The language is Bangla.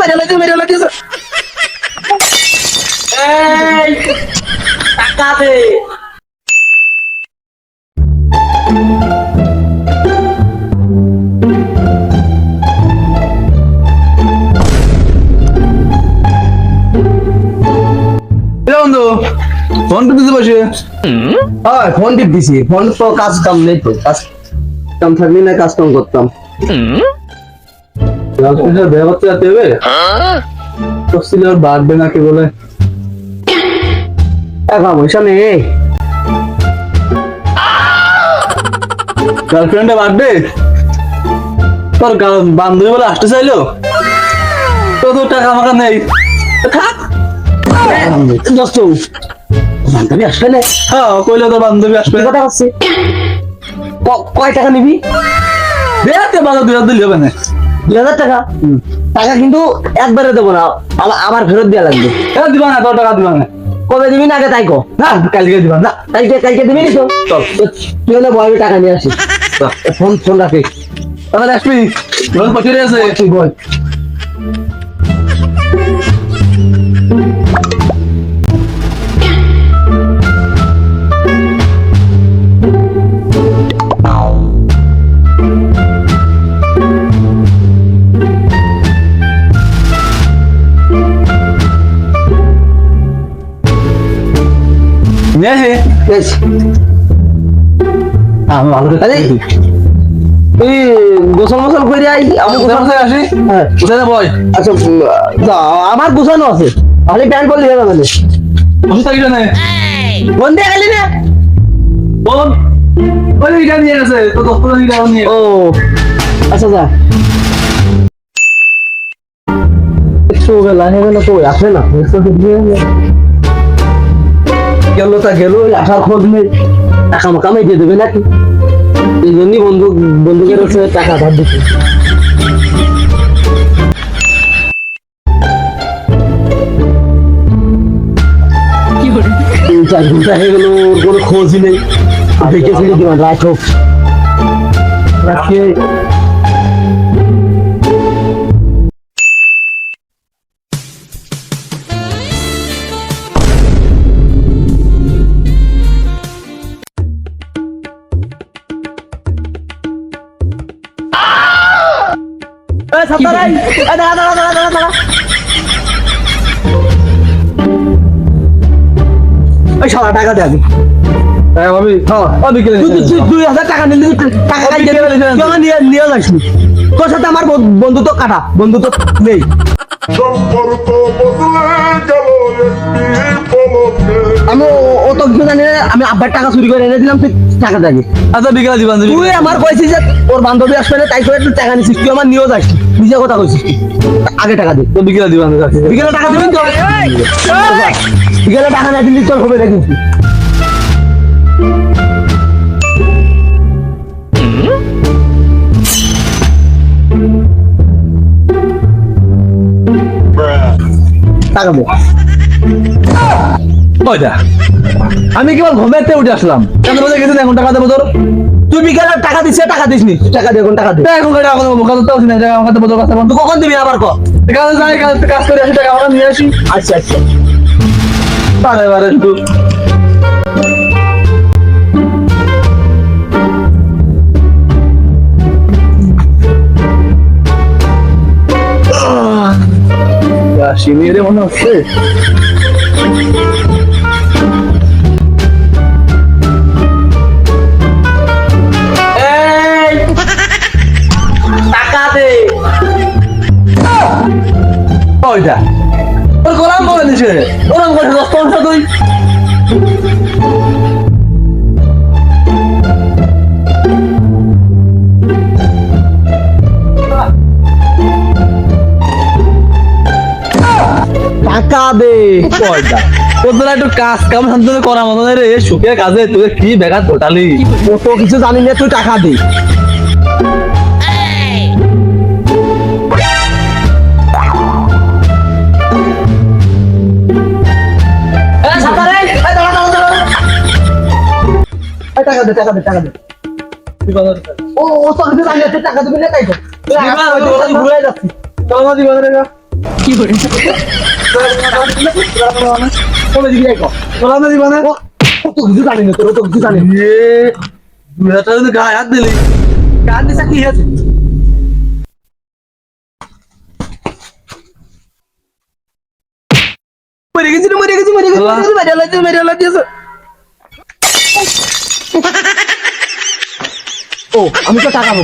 মেরে লাগে মেরে লাগে এই টাকা দে বন্ধু। ফোন টিপতে বসে। হ্যাঁ ফোন টিপ দিছি ফোন তো কাজ কাম নেই তো। কাজ কাম থাকলে না কাজ কাম করতাম। রামকৃষ্ণের বিয়ে করতে যেতে হবে করছিল ওর বার্থডে নাকি বলে? টাকা পয়সা নেই গার্লফ্রেন্ডের বার্থডে তোর বান্ধবী বলে আসতে চাইলো? তো তোর টাকা আমাকে নেই। থাক। দোস্ত। বান্ধবী আসবে না? হ্যাঁ কইলে তোর বান্ধবী আসবে। কথা হচ্ছে কয় টাকা নিবি? দেখতে বাজার দুই হাজার দিলে হবে না। দুই হাজার টাকা? টাকা কিন্তু একবারে দেবো না। আমার ফেরত দেওয়া লাগবে। ফেরত দিবা না তোর টাকা দিবা না। কবে দিবি না আগে তাই কো না কালকে দিবা না। কালকে কালকে দিবি নি তো। চল। তুই হলে বয় টাকা নিয়ে আসিস। ফোন ফোন রাখি তাহলে আসবি লোন পচিয়ে আছে। তুই বল। গোসল মোসল করে আই আমি গোসল কোথায় আসি। হ্যাঁ। কোথায় বয়। আচ্ছা আমার গোছানো আছে। খালি প্যান্ট পরলে হবে মানে বসে থাকিস না দিয়ে গেলি না? বল ওই এটা নিয়ে গেছে তো টাকা নিয়ে ও আচ্ছা যা। একটু বেলা হয়ে গেল তো আসে না। গেল তা গেল আসার খোঁজ নেই। টাকা মাকামাই দিয়ে দেবে নাকি? এই জন্যই বন্ধু বন্ধুকের হচ্ছে টাকা ধার দিচ্ছে। চার ঘণ্টা হয়ে গেল, ওর কোনো খোঁজই নেই। দেখে ফিরে দিবেন রাত হোক রাখিয়ে আমার বন্ধু- বন্ধুত্ব কাটা নেই গেল একটি পলকে আমি ও কিছু জানি আমি আব্বার টাকা চুরি করে এনে দিলাম টাকা দেবি আচ্ছা বিকেলে দিবান তুই আমার কইছিস যে ওর বান্ধবী আসবে না তাই করে তুই টাকা নিছিস তুই আমার নিয়েও যাস। নিজে কথা কইছিস আগে টাকা দে। তো বিকেলে দিবান বিকেলে টাকা দিবি তো? বিকেলে টাকা না দিলি তোর হবে না কিন্তু টাকা দে। ওইটা আমি কেবল ঘুমেতে উঠে আসলাম। কেন বলে গেছেন এখন টাকা দেবো তোর? তুই বিকেলে টাকা দিছিস টাকা দিসনি। টাকা দে এখন টাকা দে। তা এখন টাকা মুখা তো না টাকা আমাকে দেবো তোর তুই কখন দিবি আবার ক? কাজ যাই কাজ কাজ করে আসি টাকা আমরা নিয়ে আসি। আচ্ছা আচ্ছা। বারে বারে সিনিয়রে মনে হচ্ছে। ওর গোলাম বলে দিছে ওরম করে তুই একটু কাজ কাম শান্ত করা মতো রে কাজে তুই কি বেকার টোটালি ও তো কিছু জানি না, তুই টাকা দে। টাকা দে টাকা দে টাকা দে। ও ও তো কিছু জানি না তুই টাকা দিবি না তাই তো। তুই দিবা, আগে দিবা, যাচ্ছিস চলো দিবা কবে দিবি দেখো তোরা না দিবা না। কত কিছু জানি না তোর তো কিছু জানি এ মেয়েটা যদি গায়ে হাত দিলি। কার নিচে কি আছে মরে গেছি মরে গেছি মরে গেছি। মেরে লাগছে মেরে ও আমি তো টাকা পাবো